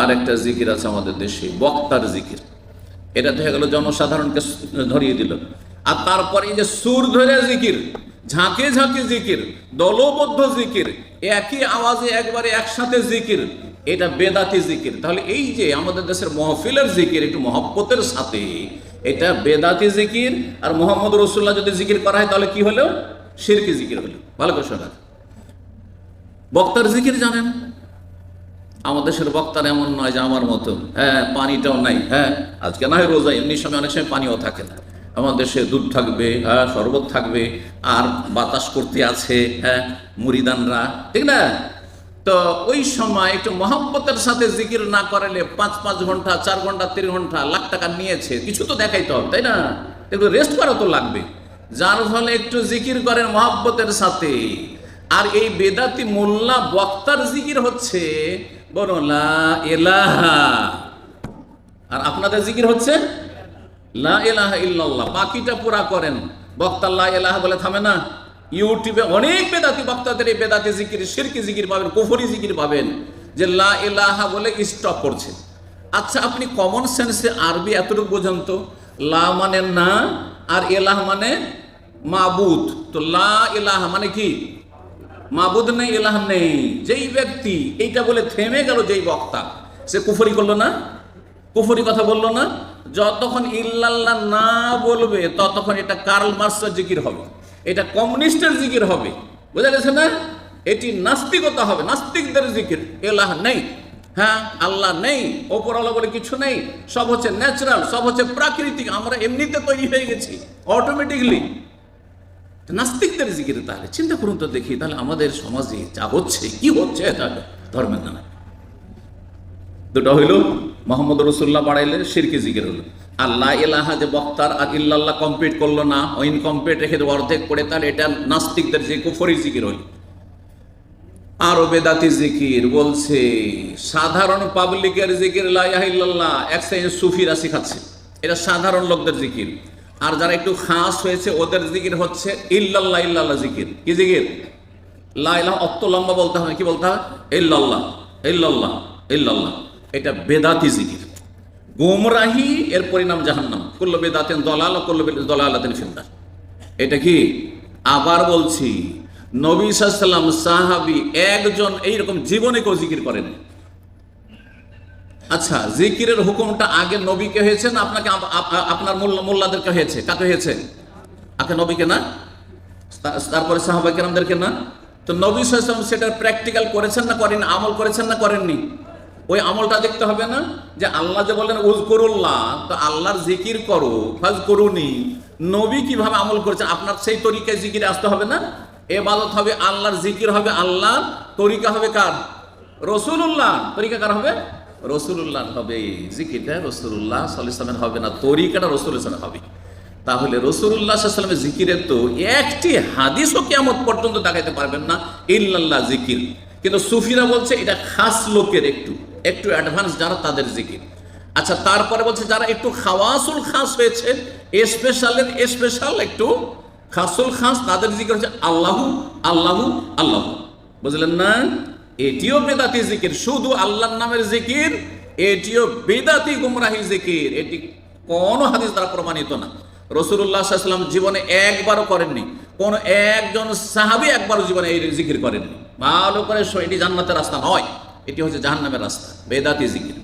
আর একটা জিকির আছে আমাদের দেশে, বক্তার জিকির। এটা দেখা গেল জনসাধারণকে ধরিয়ে দিল। আর তারপরে যে সুর ধরে জিকির, ঝাঁকে ঝাঁকে জিকির, দলবদ্ধ জিকির, একই আওয়াজে একবারে একসাথে জিকির, এটা বেদাতি জিকির। তাহলে এই যে আমাদের দেশের মহফিলের জিকির, একটু মহব্বতের সাথে, এটা বেদাতি জিকির আর মোহাম্মদ রসুল্লাহ যদি জিকির করা হয় তাহলে কি হলো? শিরকি জিকির হলো। ভালো করে বক্তার জিকির জানেন? আমাদের দেশের বক্তার এমন নয় যে আমার মতো। হ্যাঁ পানিটাও নাই হ্যাঁ। আজকে না হয় রোজা, এমনি সময় অনেক সময় পানিও থাকে না। আমাদের দেশে দুধ থাকবে হ্যাঁ শরবত থাকবে, আর বাতাস করতে আছে হ্যাঁ মুড়িদানরা, ঠিক না? তো ওই সময় একটু মহব্বতের সাথে জিকির না করালে পাঁচ পাঁচ ঘণ্টা, চার ঘণ্টা, তিন ঘণ্টা লাখ টাকা নিয়েছে, কিছু তো দেখাইতে হবে, তাই না? একটু রেস্ট করা তো লাগবে। যার ফলে একটু জিকির করেন মহাব্বতের সাথে। আর এই বেদাতি মোল্লা বক্তার জিকির হচ্ছে বলো, লা এলাহা আর আপনাদের জিকির হচ্ছে, লা এলাহা ইল্লাল্লাহ বাকিটা পুরা করেন। বক্তা লা এলাহা বলে থামে না। ইউটিউবে অনেক বেদাতি বক্তাদের এই বেদাতি জিকির শিরকি জিকির পাবেন, কুফরি জিকির পাবেন, যে লা এলাহা বলে স্টপ করছে। আচ্ছা আপনি কমন সেন্সে আরবি এতটুকু বোঝেন তো লা মানে না, আর এলাহ মানে মাবুদ তো লা এলাহা মানে কি? মাবুদ নেই, এলাহ নেই। যেই ব্যক্তি এইটা বলে থেমে গেল, যেই বক্তা, সে কুফরি করল না? কুফরি কথা বলল না? যতক্ষণ ইল্লাল্লাহ না বলবে, ততক্ষণ এটা কার্ল মার্কসের জিকির হবে। এটা কমিউনিস্টের জিকির হবে। বোঝা গেছে না? এটি নাস্তিকতা হবে, নাস্তিকদের জিকির। এলাহ নেই। হ্যাঁ আল্লাহ নেই ওপরওয়ালা বলে কিছু নেই। সব হচ্ছে ন্যাচারাল সব হচ্ছে প্রাকৃতিক। আমরা এমনিতে তৈরি হয়ে গেছি অটোমেটিকলি নাস্তিকদের জিকির তাহলে। চিন্তা করুন তো দেখি, তাহলে আমাদের সমাজে যা হচ্ছে, কি হচ্ছে তাহলে ধর্মের নামে। দুটো হইল, মোহাম্মদ রসুল্লাহ বাড়াইলে সিরকি জিকির হলো। আল্লাহ এলাহা যে বক্তার আর ইল্লাল্লাহ কমপ্লিট করল না ইনকমপ্লিট রেখে অর্ধেক করে তাহলে এটা নাস্তিকদের যে কুফরি জিকির হইল আরও বেদাতি জিকির বলছে, সাধারণ পাবলিকের জিকির লাইল্লাহ এক সুফিরা শিখাচ্ছে। এটা সাধারণ লোকদের জিকির। আর যারা একটু খাস হয়েছে, ওদের জিকির হচ্ছে ইল্লাল্লাহ ইল্লাল্লাহ জিকির। কি জিকির? লাইলাহ অত লম্বা বলতে হবে কি বলতে হবে ইল্লাল্লাহ ইল্লাল্লাহ ইল্লাল্লাহ। এটা বেদাতি জিকির। গোমরাহি, এর পরিণাম জাহান্নাম। করল বেদাতেন দলাল করল দলালাতেন ফিন্দার এটা কি? আবার বলছি, নবী সাল্লাম সাহাবি একজন এইরকম জীবনে কেউ জিকির করেন। আচ্ছা জিকিরের হুকুমটা আগে নবীকে হয়েছে না আপনাকে আপ- আপ- আপনার মোল্লা- মোল্লাদেরকে হয়েছে? কাকে হয়েছে? আগে নবীকে না? তারপরে সাহাবাই কেরামদেরকে না? তো নবী সাল্লাম সেটা প্র্যাকটিক্যাল করেছেন না করেন আমল করেছেন না করেননি? ওই আমলটা দেখতে হবে না? যে আল্লাহ যে বলেন উজ করুল্লাহ তো আল্লাহর জিকির করো ফাজ করুনি নবী কীভাবে আমল করেছেন? আপনার সেই তরিকায় জিকিরে আসতে হবে না? এবাদত হবে আল্লাহর জিকির হবে আল্লাহ তরিকা হবে কার? রসুল্লাহ তরিকা কার হবে? রসুল্লাহ হবে জিকিরটা রসুল্লাহ সাল্লামের হবে না তরিকাটা রসুল ইসলামের হবে। তাহলে রসুল্লাহ সাল্লামের জিকিরের তো একটি হাদিসও কেমন পর্যন্ত দেখাইতে পারবেন না, ইল্লাল্লাহ জিকির। কিন্তু সুফিরা বলছে, এটা খাস লোকের একটু একটু অ্যাডভান্স যারা তাদের জিকির। আচ্ছা তারপরে বলছে, যারা একটু খাওয়াসুল খাস হয়েছে স্পেশালের স্পেশাল একটু খাসুল খাস, তাদের জিকির হচ্ছে আল্লাহু আল্লাহু আল্লাহু। বুঝলেন না? এটিও বেদাতি জিকির, শুধু আল্লাহর নামের জিকির, এটিও বেদাতি গুমরাহি জিকির। এটি কোন হাদিস দ্বারা প্রমাণিত না। রসুল্লাহাম জীবনে একবারও করেননি। কোন একজন সাহাবি একবারও জীবনে এই জিকির করেননি। ভালো করে এটি জান্নাতের রাস্তা নয়, এটি হচ্ছে জাহান্নামের রাস্তা, বেদাতি জিকির।